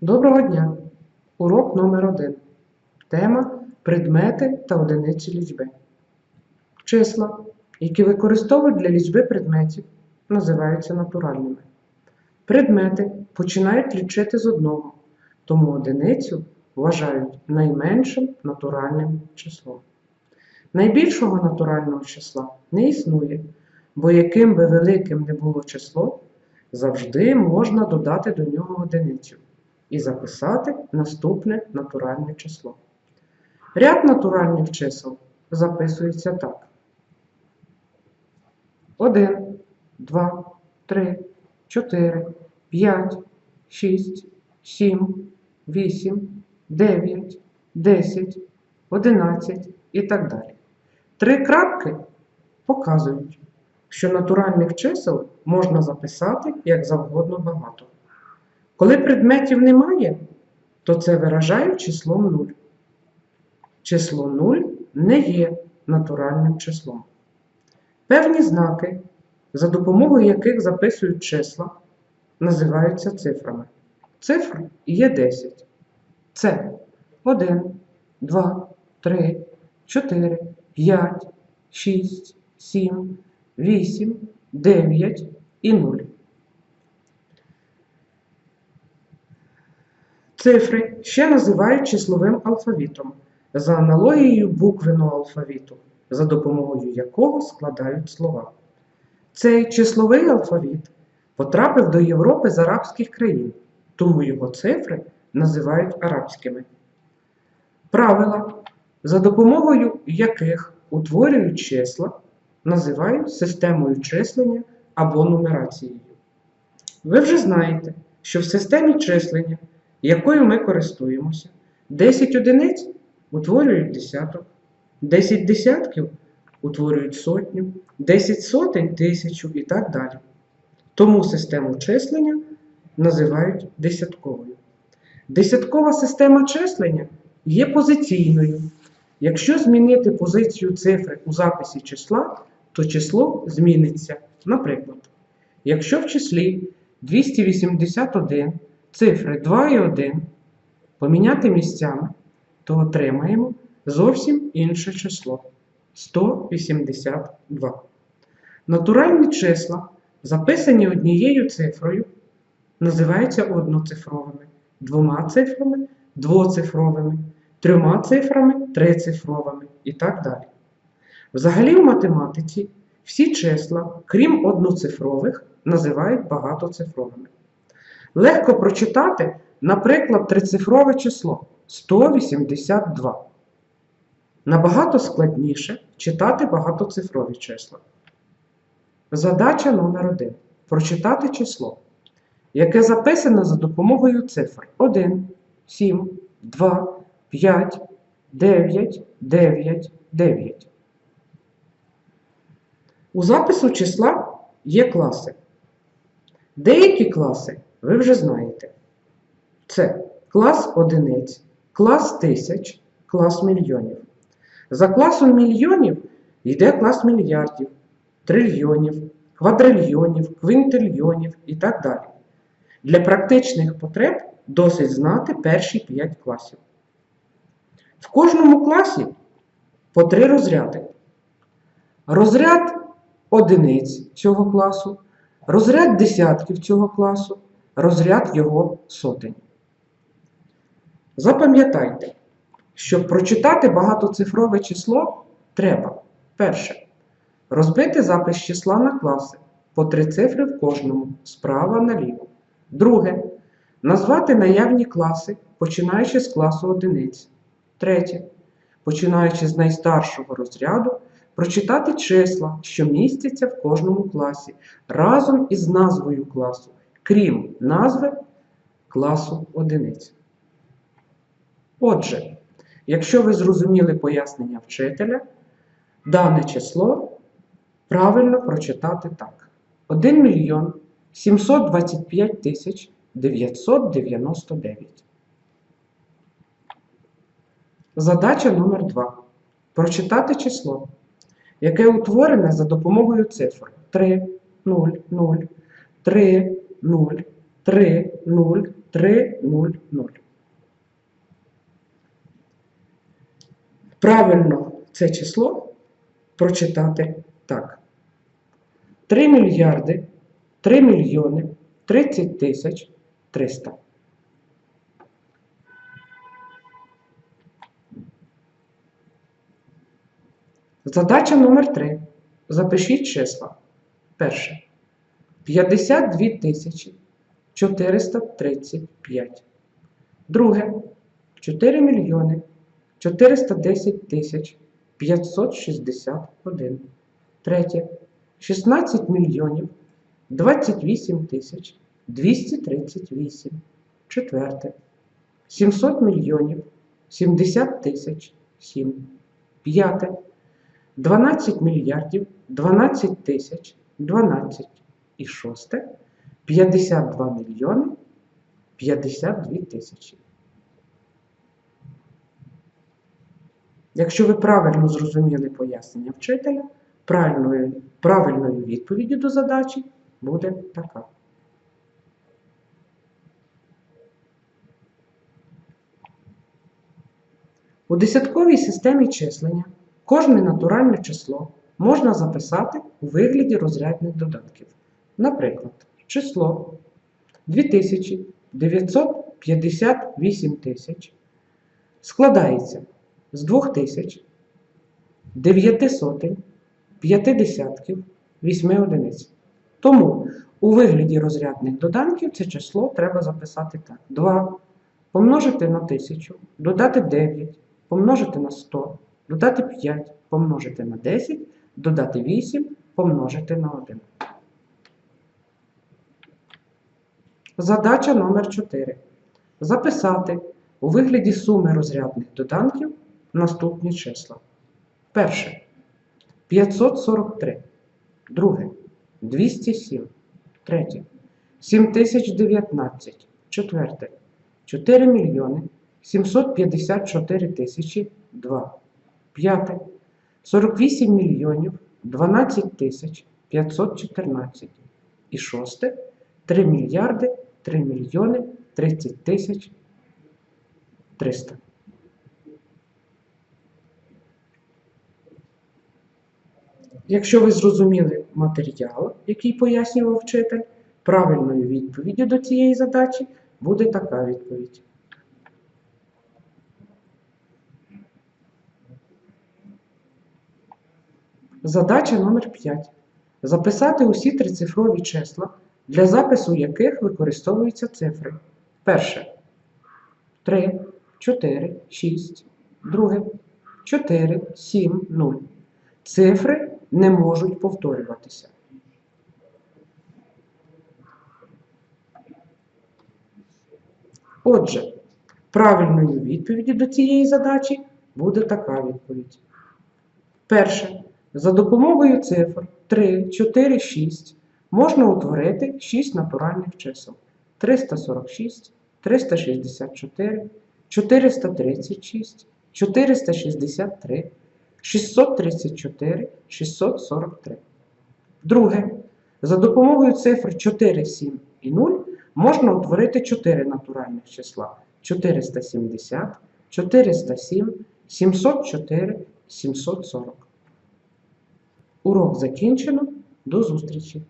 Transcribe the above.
Доброго дня! Урок номер 1 Тема Предмети та одиниці лічби. Числа, які використовують для лічби предметів, називаються натуральними. Предмети починають лічити з одного, тому одиницю вважають найменшим натуральним числом. Найбільшого натурального числа не існує, бо яким би великим не було число, завжди можна додати до нього одиницю і записати наступне натуральне число. Ряд натуральних чисел записується так. 1, 2, 3, 4, 5, 6, 7, 8, 9, 10, 11 і так далі. Три крапки показують, що натуральних чисел можна записати як завгодно багато. Коли предметів немає, то це виражають числом 0. Число 0 не є натуральним числом. Певні знаки, за допомогою яких записують числа, називаються цифрами. Цифр є 10. Це 1, 2, 3, 4, 5, 6, 7, 8, 9 і 0. Цифри ще називають числовим алфавітом за аналогією буквеного алфавіту, за допомогою якого складають слова. Цей числовий алфавіт потрапив до Європи з арабських країн, тому його цифри називають арабськими. Правила, за допомогою яких утворюють числа, називають системою числення або нумерацією. Ви вже знаєте, що в системі числення якою ми користуємося. 10 одиниць утворюють десяток, 10 десятків утворюють сотню, 10 сотень тисячу і так далі. Тому систему числення називають десятковою. Десяткова система числення є позиційною. Якщо змінити позицію цифри у записі числа, то число зміниться. Наприклад, якщо в числі 281 цифри 2 і 1 поміняти місцями, то отримаємо зовсім інше число 182. Натуральні числа, записані однією цифрою, називаються одноцифровими, двома цифрами двоцифровими, трьома цифрами трицифровими і так далі. Взагалі в математиці всі числа, крім одноцифрових, називають багатоцифровими. Легко прочитати, наприклад, трицифрове число 182. Набагато складніше читати багатоцифрові числа. Задача номер 1 Прочитати число, яке записане за допомогою цифр 1, 7, 2, 5, 9, 9, 9. У запису числа є класи. Деякі класи ви вже знаєте. Це клас одиниць, клас тисяч, клас мільйонів. За класом мільйонів йде клас мільярдів, трильйонів, квадрильйонів, квінтильйонів і так далі. Для практичних потреб досить знати перші 5 класів. В кожному класі по три розряди. Розряд одиниць цього класу, розряд десятків цього класу, розряд його сотень. Запам'ятайте, щоб прочитати багатоцифрове число, треба перше. Розбити запис числа на класи по три цифри в кожному справа наліво. Друге. Назвати наявні класи, починаючи з класу одиниць. Третє. Починаючи з найстаршого розряду, прочитати числа, що містяться в кожному класі, разом із назвою класу, крім назви класу одиниць. Отже, якщо ви зрозуміли пояснення вчителя, дане число правильно прочитати так. 1 мільйон 725 тисяч 999. Задача номер 2. Прочитати число, яке утворене за допомогою цифр 3, 0, 0, 3, 0, 3, 0, 300. Правильно це число прочитати так. 3 мільярди 3 мільйони 30 тисяч 300. Задача номер 3. Запишіть числа. Перше. 52 тисячі 435. Друге. 4 мільйони 410 тисяч 561. Третє. 16 мільйонів 28 тисяч 238. Четверте. 700 мільйонів 70 тисяч 7. П'яте. 12 мільярдів 12 тисяч 12 і шосте 52 мільйони 52 тисячі. Якщо ви правильно зрозуміли пояснення вчителя, правильною, правильною відповіддю до задачі буде така. У десятковій системі числення кожне натуральне число можна записати у вигляді розрядних додатків. Наприклад, число 2958 тисяч складається з 2000, 9 сотень, 5 десятків, 8 одиниць. Тому у вигляді розрядних доданків це число треба записати так. 2 помножити на 1000, додати 9, помножити на 100, додати 5, помножити на 10, додати 8, помножити на 1. Задача номер 4. Записати у вигляді суми розрядних доданків наступні числа. Перше 543. Друге 207. Третє 7019. Четверте 4 мільйони 754 тисячі 2. П'яте 48 мільйонів 12 тисяч 514. І шосте 3 мільярди 3 мільйони 30 тисяч 300. Якщо ви зрозуміли матеріал, який пояснював вчитель, правильною відповіддю до цієї задачі буде така відповідь. Задача номер 5. Записати усі трицифрові числа, для запису яких використовуються цифри. Перше 3, 4, 6. Друге 4, 7, 0. Цифри не можуть повторюватися. Отже, правильною відповіддю до цієї задачі буде така відповідь. Перше. За допомогою цифр 3, 4, 6 можна утворити 6 натуральних чисел. 346, 364, 436, 463, 634, 643. Друге. За допомогою цифр 4, 7 і 0 можна утворити 4 натуральних числа. 470, 407, 704, 740. Урок закінчено. До зустрічі!